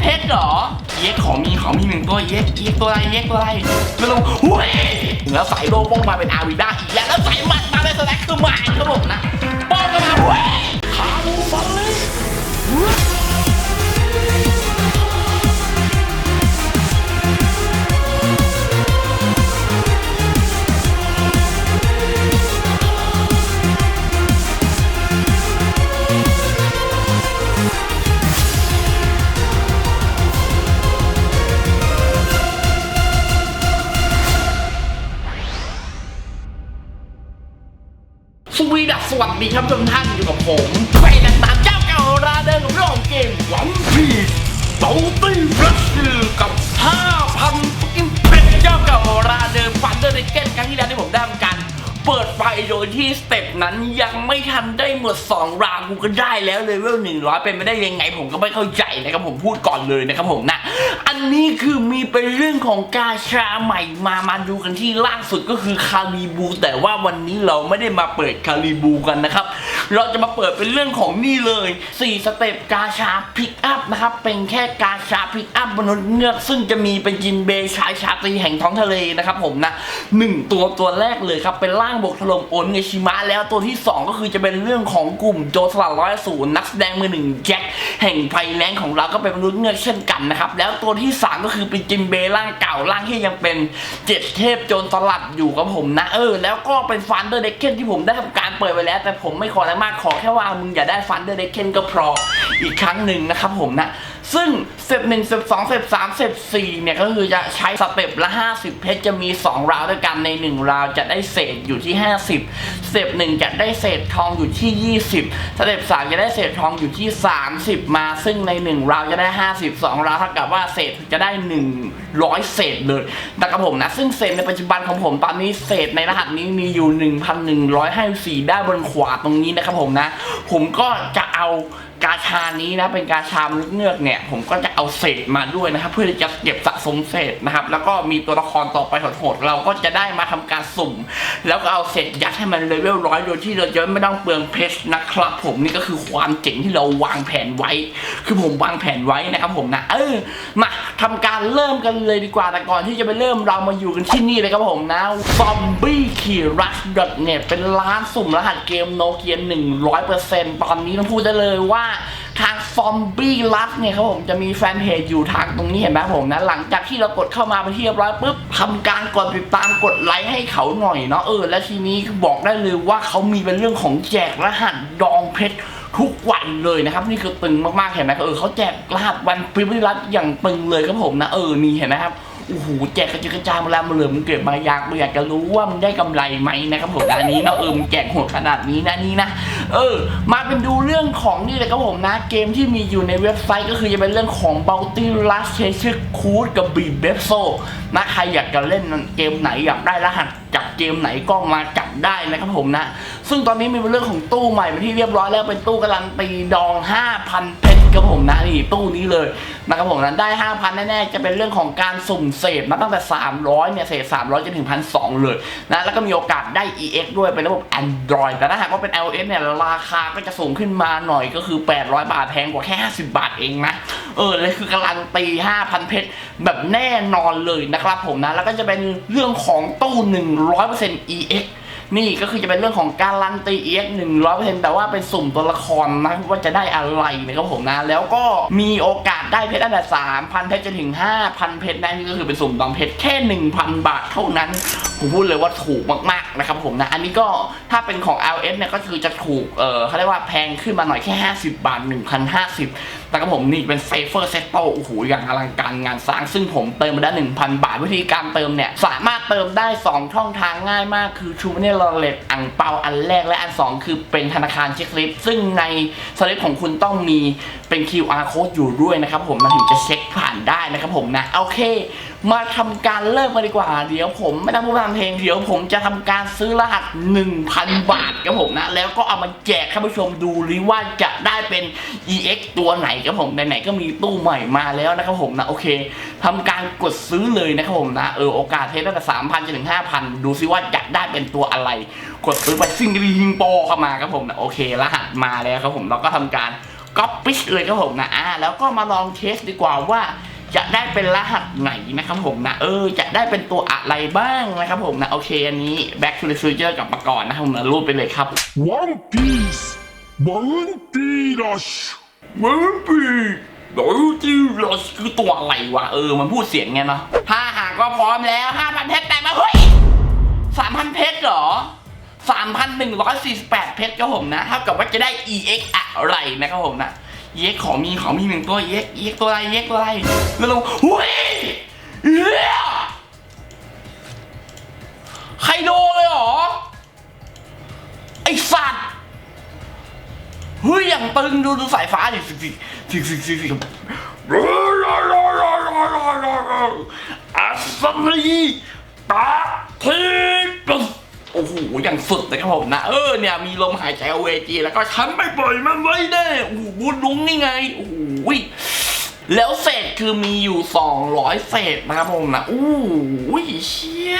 เพชรเหรอ เย็กของมีของมีหนึ่งตัวเย็กเย็กตัวอะไรเย็กตัวอะไรแล้วหุ้ยแล้วใส่โลโป้งมาเป็นอาวิด้าอีกแล้วแล้วใส่หมัดมาเป็นสแน็คคือหมาครับผมนะป้องกันมาหุ้ย ดีครับทุกท่านอยู่กับผมไปนักตามเจ้าเก่าราเดินกับเรื่องของเกมวันพีซเตาตี้บลัชกับ5,000ฟุกินเพชรเจ้าเก่าราเดินฟันเดอร์เดเกนครั้งที่แล้วที่ผมได้ทำการเปิดไฟโดยที่สเต็ปนั้นยังไม่ทันได้หมด 2 ราวกูก็ได้แล้วเลยเวล100เป็นไม่ได้ยังไงผมก็ไม่เข้าใจนะครับผมพูดก่อนเลยนะครับผมนะ อันนี้คือมีเป็นเรื่องของกาชาใหม่มามาดูกันที่ล่าสุดก็คือคาริบู แต่ว่าวันนี้เราไม่ได้มาเปิดคาริบูกันนะครับ เราจะมาเปิดเป็นเรื่องของนี่เลย4สเต็ปกาชาพิกอัพนะครับเป็นแค่กาชาพิกอัพมนุษย์เงือกซึ่งจะมีเป็นจินเบชายชาตรีแห่งท้องทะเลนะครับผมนะหนึ่งตัวตัวแรกเลยครับเป็นร่างบวกถล่มโอนเนชิมะแล้วตัวที่ 2 ก็คือจะเป็นเรื่องของกลุ่มโจรสลัดร้อยศูนย์นักแสดงมือหนึ่งแจ็คแห่งไฟแรงของเราก็เป็นมนุษย์เงือกเช่นกันนะครับแล้วตัวที่ 3 ก็คือเป็นจินเบร่างเก่าร่างที่ยังเป็นเจ็ดเทพโจรสลัดอยู่กับผมนะเออ แล้วก็เป็นฟันเดอร์เดคเคนที่ผมได้ทำการเปิดไปแล้ว แต่ผมไม่ขออะไรมากขอแค่ว่ามึงอย่าได้ฟันเดอร์เดคเคนก็พออีกครั้งหนึ่งนะครับผมนะ ซึ่งสเต็ปหนึ่งสเต็ปสองสเต็ปสามสเต็ปสี่เนี่ยก็คือจะใช้สเต็ปละ 50 เพชรจะมี 2 ราวด้วยกันใน 1 ราวจะได้เศษอยู่ที่ 50สเต็ปหนึ่งจะได้เศษทองอยู่ที่ 20สเต็ปสามจะได้เศษทองอยู่ที่ 30 มา ซึ่งใน 1 ราวจะได้ 50 2 ราวเท่ากับว่าเศษจะได้ 100 เศษเลยนะครับผมนะซึ่งเศษในปัจจุบันของผมตอนนี้เศษในรหัสนี้มีอยู่ 1,154ด้านบนขวาตรงนี้นะครับผมนะ ผมก็จะเอาาชานี้นะเป็นกาชามเงือกเนี่ย ผมก็จะเอาเศษมาด้วยนะครับ เพื่อที่จะเก็บสะสมเศษนะครับ แล้วก็มีตัวละครต่อไปโหดๆเราก็จะได้มาทำการสุ่ม แล้วก็เอาเศษยัดให้มันเลเวลร้อยโดยที่เราจะไม่ต้องเปลืองเพชรนะครับผมนี่ก็คือความเจ๋งที่เราวางแผนไว้ คือผมวางแผนไว้นะครับผมนะเออมาทำการเริ่มกันเลยดีกว่าแต่ก่อนที่จะไปเริ่มเรามาอยู่กันที่นี่เลยครับผมนะ zombie k e y rush net เป็นร้านสุ่มรหัสเกมโนเกีย100%ตอนนี้ต้องพูดได้เลยว่า ทางซอมบี้ลับเนี่ยครับผมจะมีแฟนเพจอยู่ทางตรงนี้เห็นไหมผมนะ หลังจากที่เรากดเข้ามาไปที่เรียบร้อยปุ๊บทำการกดติดตามกดไลค์ให้เขาหน่อยเนาะเออและทีนี้บอกได้เลยว่าเขามีเป็นเรื่องของแจกรหัสดองเพชรทุกวันเลยนะครับ นี่คือตึงมากๆเห็นไหมเออเขาแจกรหัสวันพรีมิลัตอย่างตึงเลยครับผมนะเออนี่เห็นไหมครับ โอ้โหแจกกระจุยกระจายมาแล้วมาเลยมึงเกิดมาอยากมึงอยากจะรู้ว่ามึงได้กำไรไหมนะครับผมอันนี้เนาะเออมึงแจกโหดขนาดนี้นะนี่นะเออ มาเป็นดูเรื่องของนี่เลยครับผมนะ เกมที่มีอยู่ในเว็บไซต์ก็คือจะเป็นเรื่องของ Bounty Rush Chase Code กับ Beat b e s o นะใครอยากจะเล่นเกมไหนอยากได้รหัสจากเกมไหนก็มาจับได้นะครับผมนะ ซึ่งตอนนี้มีเป็นเรื่องของตู้ใหม่เป็นที่เรียบร้อยแล้วเป็นตู้การันตีดอง 5,000เพชร ครับผมนะนี่ตู้นี้เลยนะครับผมนะได้ 5,000 แน่ๆ จะเป็นเรื่องของการสุ่มเศษมาตั้งแต่ 300 เนี่ย เศษ 300จนถึง1,200 เลยนะแล้วก็มีโอกาสได้ EX ด้วยเป็นระบบ Android แต่ถ้าหากว่าเป็น iOS เนี่ย ราคาก็จะสูงขึ้นมาหน่อยก็คือ 800 บาทแพงกว่าแค่ 50 บาทเองนะ เออเลยคือการันตี 5,000 เพชรแบบแน่นอนเลยนะครับผมนะ แล้วก็จะเป็นเรื่องของตู้ 100% EX นี่ก็คือจะเป็นเรื่องของการลันตี EX 100%แต่ว่าเป็นสุ่มตัวละครนะว่าจะได้อะไรนะครับผมนะ แล้วก็มีโอกาสได้เพชรตั้งแต่3,000เพชรจนถึง5,000เพชรนะนี่ก็คือเป็นสุ่มดองเพชรแค่1,000บาทเท่านั้นผมพูดเลยว่าถูกมากๆนะครับผมนะ อันนี้ก็ถ้าเป็นของ LS เนี่ยก็คือจะถูกเออเขาเรียกว่าแพงขึ้นมาหน่อยแค่ 50 บาท 1,050 แต่กับผมนี่เป็นเซฟเฟอร์เซตโตโอ้โหอย่างอลังการงานสร้างซึ่งผมเติมมาได้ 1,000 บาท วิธีการเติมเนี่ย สามารถเติมได้ 2 ช่องทางง่ายมากคือชูเนลเลตอังเปาอันแรกและอัน 2 คือเป็นธนาคารเช็คลิป ซึ่งในสลิปของคุณต้องมีเป็น QR code อยู่ด้วยนะครับผมนถึงจะเช็คผ่านได้นะครับผมนะโอเค มาทำการเริ่มกันดีกว่า เดี๋ยวผมไม่ต้องพูดตามเพลงเดี๋ยวผมจะทำการซื้อรหัส 1,000 บาทครับผมนะ แล้วก็เอามาแจกท่านผู้ชมดูหรือว่าจะได้เป็น EX ตัวไหนครับผมไหนๆก็มีตู้ใหม่มาแล้วนะครับผมนะโอเคทำการกดซื้อเลยนะครับผมนะเออโอกาสเทสตั้งแต่3,000จนถึง5,000ดูซิว่าจะได้เป็นตัวอะไร กดซื้อไปซิ่งดีฮิงโปเข้ามาครับผมนะโอเค รหัสมาแล้วครับผมเราก็ทำการก๊อปปี้เลยครับผมนะอ่าแล้วก็มาลองเทสดีกว่าว่า จะได้เป็นรหัสไหนนะครับผมนะ เออ จะได้เป็นตัวอะไรบ้างนะครับผมนะ โอเค อันนี้ Back to the Future กลับมาก่อนนะครับผมนะรูปไปเลยครับ One Piece บังตีรัชบังตีบังตีรัชคือตัวอะไรวะ เออ มันพูดเสียงไงเนาะถ้าหากก็พร้อมแล้ว5,000เพชรแต่มาเฮ้ย3,000เพชรเหรอ3,148 เพชรครับผมนะ เท่ากับว่าจะได้ EX อะไรนะครับผมนะ EX ของมีของมีหนึ่งตัว EX EX ตัวอะไร EX ตัวอะไรแล้วเราเฮ้ยเฮียไคโดเลยเหรอ ไอสัตว์เฮ้ยอย่างตึงดูดูสายฟ้าดิสิสิสิสิสิสิอัศรีตาทิพย์ โอ้โหอย่างสุดนะครับผมนะเออเนี่ยมีลมหายใจเอาเวจีแล้วก็ฉันไม่ปล่อยมันไว้แน่โอ้โหบุญลุงนี่ไงโอ้โหแล้วเศษคือมีอยู่ 200 เศษนะครับผมนะโอ้โหเชี่ย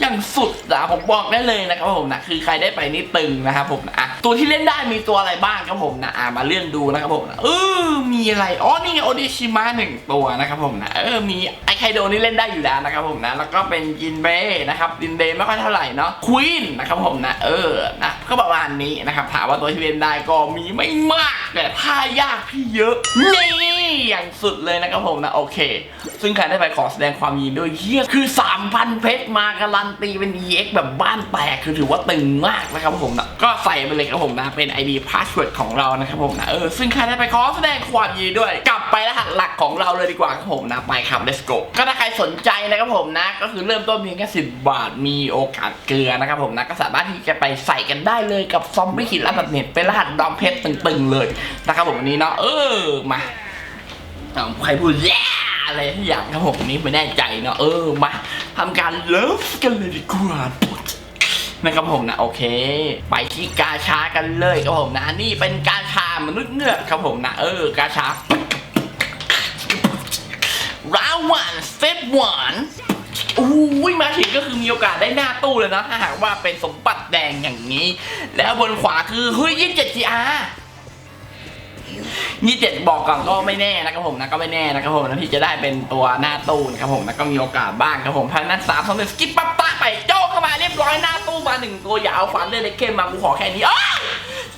อย่างสุดนะผมบอกได้เลยนะครับผมนะคือใครได้ไปนี่ตึงนะครับผมนะะตัวที่เล่นได้มีตัวอะไรบ้างครับผมนะอะมาเลื่อนดูนะครับผมนะเออมีอะไรอ๋อนี่ไงโอดิชิมะหนึ่งตัวนะครับผมนะเออมีไอไคโดนี่เล่นได้อยู่แล้วนะครับผมนะแล้วก็เป็นจินเบนะครับจินเบไม่ค่อยเท่าไหร่เนาะควีนนะครับผมนะเออนะก็ประมาณนี้นะครับถามว่าตัวที่เล่นได้ก็มีไม่มากแต่ท่ายากพี่เยอะนี่ อย่างสุดเลยนะครับผมนะโอเค ซึ่งใครได้ไปขอแสดงความยินดีด้วยเฮียคือ 3,000 เพชรมาการันตีเป็น EX แบบบ้านแตกคือถือว่าตึงมากนะครับผมนะก็ใส่ไปเลยครับผมนะเป็น ID password ของเรานะครับผมนะเออซึ่งใครได้ไปขอแสดงความยินดีด้วย กลับไปรหัสหลักของเราเลยดีกว่าครับผมนะไปครับ let's go ก็ถ้าใครสนใจนะครับผมนะ ก็คือเริ่มต้นเพียงแค่10บาทมีโอกาสเกลือนะครับผมนะก็สามารถที่จะไปใส่กันได้เลยกับซอมบี้คิดรับแบบเน็ตเป็นรหัสดอมเพชรตึงๆเลยนะครับผมวันนี้เนาะเออมา เอาใครพูดแย่อะไรทุกอย่างครับผมนี่ไม่แน่ใจเนาะเออมาทำการเลิฟกันเลยดีกว่านะครับผมนะโอเค ไปที่กาชากันเลยครับผมนะนี่เป็นกาชามนุษย์เงือกครับผมนะเออกาชาราวันเซตวันอุ้ยมาถึงก็คือมีโอกาสได้หน้าตู้เลยนะถ้าหากว่าเป็นสมบัติแดงอย่างนี้ แล้วบนขวาคือเฮ้ยยี่สิบเจ็ดจีอาร์ ยี่เจ็ดบอกก่อนก็ไม่แน่นะครับผมนะก็ไม่แน่นะครับผมนะที่จะได้เป็นตัวหน้าตู้นะครับผมนะก็มีโอกาสบ้างครับผมพันนั้นสามสองหนึ่งสกิปปั๊บตาไปโจ้เข้ามาเรียบร้อยหน้าตู้มาหนึ่งตัวอยาวฟันเลยเล็กเข้มมากูขอแค่นี้อ้า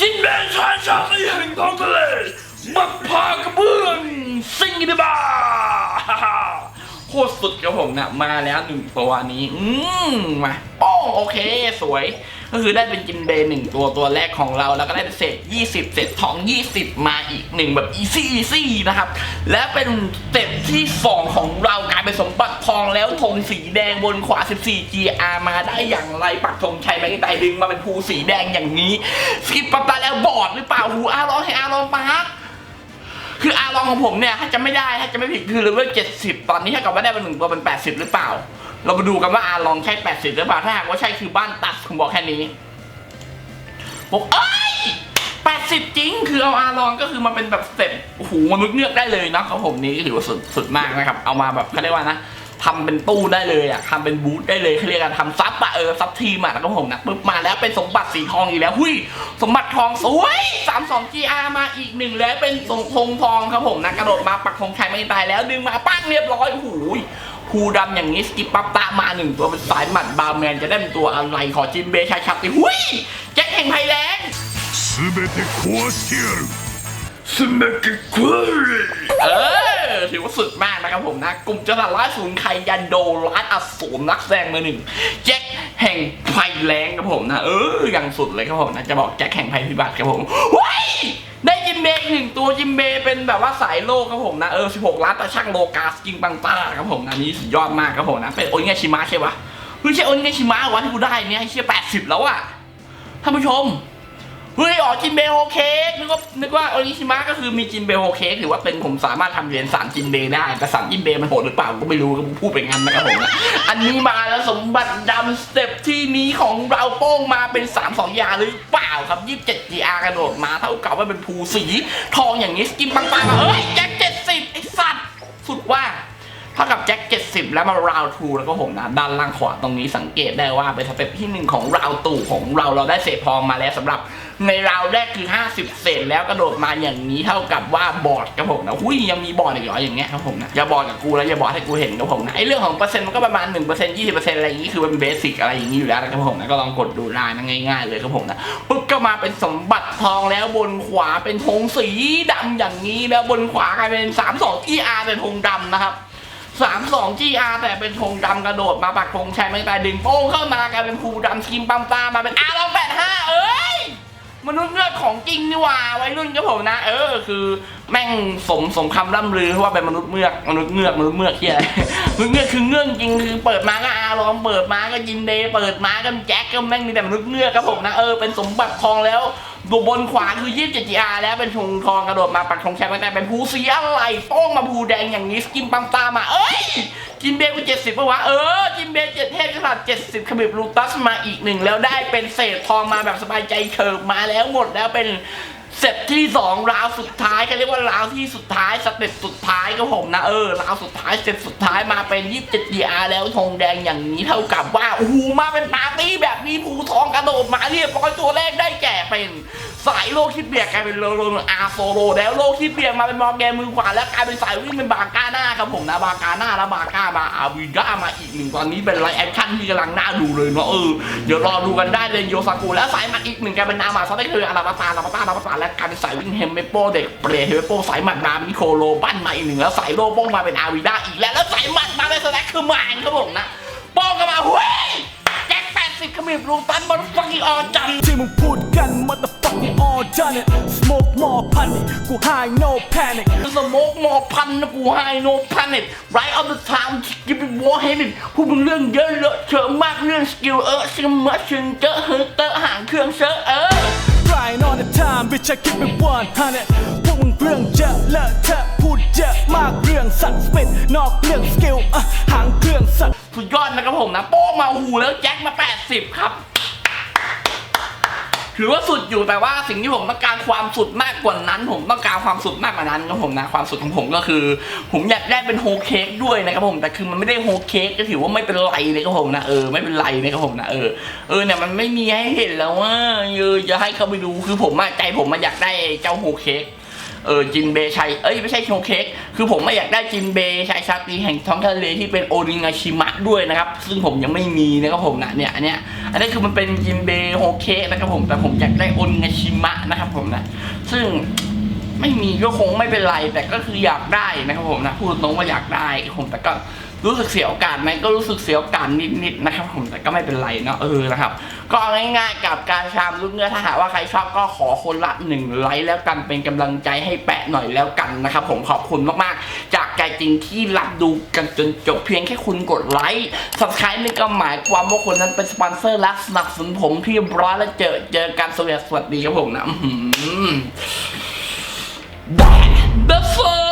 จินแมนชายชาไม่แห่งท้องทะเลมักพากระเบื้องซิงกิบ้าโคตรสุดครับผมนะมาแล้วหนึ่งตัวนี้ อืมมาป้องโอเคสวย ก็คือได้เป็นจินเบย์หนึ่งตัวตัวแรกของเรา แล้วก็ได้เป็นเศษ 20 เศษทอง 20 มาอีกหนึ่งแบบอีซี่อีซี่นะครับ และเป็นเศษที่ 2 ของเรากลายเป็นสมบัติทองแล้วธงสีแดงบนขวา 14 GR มาได้อย่างไรปักธงชัยแบงค์ไตดึงมาเป็นภูสีแดงอย่างนี้สกิปปับตาแล้วบอดหรือเปล่าหูอาร้องให้อาร้องปาร์คคืออาลองของผมเนี่ยถ้าจะไม่ได้ถ้าจะไม่ผิดคือเลเวลเจ็ดสิบตอนนี้ถ้ากิดว่าได้เป็นหนึ่งตัวเป็นแปดสิบหรือเปล่า เรามาดูกันว่าอาลองใช่ 80 หรือเปล่า ถ้าหากว่าใช่คือบ้านตัดผมบอกแค่นี้บอกเอ้ย 80 จริง คือเอาอาลองก็คือมาเป็นแบบสเต็ปหูมนุษย์เงือกได้เลยนะครับผมนี้ถือว่าสุดสุดมากนะครับ เอามาแบบเขาเรียกว่านะ ทำเป็นตู้ได้เลยอะทำเป็นบูธได้เลยเขาเรียกกันทำซับอะเออซับทีมอะแล้วก็ผมนะปุ๊บมาแล้วเป็นสมบัติสีทองอีกแล้วหุ้ยสมบัติทองสวยสามสองจีอามาอีกหนึ่งแล้วเป็นสงทงทองครับผมนะกระโดดมาปักธงชัยไม่ตายแล้วดึงมาปั้งเรียบร้อยหุยคูดำอย่างนี้สกิปปับตามาหนึ่งตัวเป็นสายหมัดบาร์แมนจะได้เป็นตัวอะไรขอจิมเบชาชับไปหุ้ยแจ็คแห่งไทยแลนด์สเมติควอเชียร์สเมติควอเออ ถือว่าสุดมากนะครับผมนะ กลุ่มจราร้ายศูนย์ไคยันโดร้านอสูรนักแสดงมือหนึ่งแจ็คแห่งไพแรงครับผมนะ เอออย่างสุดเลยครับผมนะ จะบอกแจ็คแห่งไพพิบัติครับผมว้ยได้จิมเบย์อีกหนึ่งตัวจิมเบย์เป็นแบบว่าสายโลกครับผมนะ เออ 16 ล้านตาช่างโลกาสกิงปังต้าครับผมนะนี้สุดยอดมากครับผมนะ เป็นโอนิเงชิมะใช่ปะเฮ้ยใช่โอนิเงชิมะวะที่กูได้เนี่ยไอ้เชี่ย80แล้วอะท่านผู้ชม เฮ้ยอ๋อจินเบโฮเค้กนึกว่านึกว่าโอนิชิมะก็คือมีจินเบโฮเค้กถือว่าเป็นผมสามารถทำเหรียญสามจินเบได้แต่สามจินเบมันโหดหรือเปล่าก็ไม่รู้ก็พูดไปงั้นนะครับผมนะอันนี้มาแล้วสมบัติดำสเต็ปที่นี้ของเราโป้งมาเป็น3 2ยาหรือเปล่าครับ 27 GR กระโดดมาเท่ากับว่าเป็นภูสี ทองอย่างนี้สกินปังๆเอ้ยแจ็ค70ไอ้สัตว์สุดว่าเท่ากับแจ็ค70 แล้วมาราวทูแล้วก็ผมนะด้านล่างขวาตรงนี้สังเกตได้ว่าเป็นสเต็ปที่หนึ่งของราวตู่ของเราเราได้เศษทองมาแล้วสำหรับ ในราวแรกคือ 50 เซนแล้วกระโดดมาอย่างนี้เท่ากับว่าบอดครับผมนะหุ้ยยังมีบอดอีกเหรออย่างเงี้ยครับผมนะอย่าบอดกับกูแล้วอย่าบอดให้กูเห็นครับผมนะไอเรื่องของเปอร์เซ็นต์มันก็ประมาณ1% 20%อะไรอย่างงี้คือมันเบสิกอะไรอย่างงี้อยู่แล้วนะครับผมนะก็ลองกดดูได้นะง่าย ๆ เลยครับผมนะปุ๊บก็มาเป็นสมบัติทองแล้วบนขวาเป็นธงสีดำอย่างนี้แล้วบนขวากลายเป็น32 ER เป็นธงดำนะครับสามสอง GR แต่เป็นธงดำกระโดดมาปักธงชัยไม่ตายดึงโป้งเข้ามากลายเป็นภูดำสกิมปั๊มตามมาเป็นอาร์ลองแปดห้าเอ้ย มนุษย์เงือกของจริงนี่หว่าวัยรุ่นก็ผมนะ เออคือแม่งสมสมคำล่ำลือว่าเป็นมนุษย์เมือกมนุษย์เงือกมนุษย์เมือกที่อะไรมนุษย์เงือกคือเงือกจริงคือเปิดมาก็อาลองเปิดมาก็ยินเดย์เปิดมาก็แจ็คก็แม่งมีแต่มนุษย์เงือกครับผมนะเออเป็นสมบัติทองแล้ว ดูบนขวาคือยี่สิบเจ็ด GR แล้วเป็นชงทองกระโดดมาปักชงแชมป์แต่เป็นภูสีอะไรโป้งมาภูแดงอย่างนี้สกินปั๊มตามา เอ้ยจินเบย์กูเจ็ดสิบปะวะ เออ จินเบย์เจ็ดเทพกษัตริย์เจ็ดสิบขมิบลูตัสมาอีกหนึ่งแล้วได้เป็นเศษทองมาแบบสบายใจเฉิบมาแล้วหมดแล้วเป็น เซตที่สองราวสุดท้ายก็เรียกว่าราวที่สุดท้ายสเต็ปสุดท้ายก็ผมนะเออราวสุดท้ายเซตสุดท้ายมาเป็นยี่สิบเจ็ดดีอาร์แล้วทองแดงอย่างนี้เท่ากับว่าโอ้โหมาเป็นปาร์ตี้แบบนี้ภูทองกระโดดมาเรียบร้อยตัวแรกได้แก่เป็น สายโลคิดเบียร์กลายเป็นโลโลอาร์โซโลแล้วโลคิดเบียร์มาเป็นมอร์แกนมือขวาแล้วกลายเป็นสายวิ่งเป็นบาก้าหน้าครับผมนะบาก้าหน้าแล้วบาก้ามาอาวิด้ามาอีกหนึ่งตอนนี้เป็นไลฟ์แอคชั่นที่กำลังน่าดูเลยเนาะเออเดี๋ยวรอดูกันได้เลยโยซากุแล้วสายมาอีกหนึ่งกลายเป็นนามาซาได้คืออาราบาตาอาราบาตาอาราบาตาและกลายเป็นสายวิ่งเฮมเมโปเด็กเปรย์เฮมเมโปสายหมัดมามิโคโลปั้นมาอีกหนึ่งแล้วสายโลโป้งมาเป็นอาวิด้าอีกแล้วแล้วสายหมัดมาเป็นสแน็คคือมานครับผมนะโป้งกันมาเฮ้ยแจ็คแปดสิบขมิบลูตันบอลฟังอีออจังที่มึงพูดกัน motherfucking all done it smoke more honey กู high no panic สโมกมอพันนะกูไฮโนพ a น e t right of the time กิบวอร์เฮดพวกมึงเรื่องเยอะเลอะเทอะมากเรื่องสกิลเออซิมเมอร์ชินเจอเฮอเตอร์หางเครื่องเชอะเออ grind all the time bitch I keep it 100พวกมึงเรื่องเยอะเลอะเทอะพูดเยอะมากเรื่องสัตว์สปิดนอกเรื่องสกิลอะหางเครื่องสัตว์สุดยอดนะครับผมนะโป้งมาหูแล้วแจ็คมา 80 ครับ ถือว่าสุดอยู่แต่ว่าสิ่งที่ผมต้องการความสุดมากกว่านั้น ผมต้องการความสุดมากกว่านั้นครับผมนะความสุดของผมก็คือ ผมอยากได้เป็นโฮเค้กด้วยนะครับผมแต่คือมันไม่ได้โฮเค้กก็ถือว่าไม่เป็นไรเลยครับผมนะเออไม่เป็นไรนะครับผมนะเออเออเนี่ยมันไม่มีให้เห็นแล้วว่าเออจะให้เขาไปดูคือผมอะใจผมมันอยากได้เจ้าโฮเค้กเออจินเบชัยเอ้ยไม่ใช่โชเค้ก คือผมไม่อยากได้จินเบชัยชาตรีแห่งท้องทะเลที่เป็นโอริงาชิมะด้วยนะครับ ซึ่งผมยังไม่มีนะครับผมนะเนี่ยอันเนี้ยอันนี้คือมันเป็นจินเบโฮเค้กนะครับผมแต่ผมอยากได้โอริงาชิมะนะครับผมนะซึ่งไม่มีก็คงไม่เป็นไร แต่ก็คืออยากได้นะครับผมนะพูดตรงว่าอยากได้ผมแต่ก็รู้สึกเสียโอกาสไหมก็รู้สึกเสียโอกาสนิดๆนะครับผมแต่ก็ไม่เป็นไรเนาะเออนะครับ ก็ง่ายๆกับการชามลูกเนื้อถ้าหากว่าใครชอบก็ขอคนละหนึ่งไลค์แล้วกันเป็นกำลังใจให้แปะหน่อยแล้วกันนะครับผมขอบคุณมากๆ จากใจจริงที่รับดูกันจนจบเพียงแค่คุณกดไลค์ subscribe นี่ก็หมายความว่าคนนั้นเป็นสปอนเซอร์และสนับสนุนผมที่ร้อยแล้วเจอเจอกันสวัสดีครับผมนะอื้อหือ That the fuck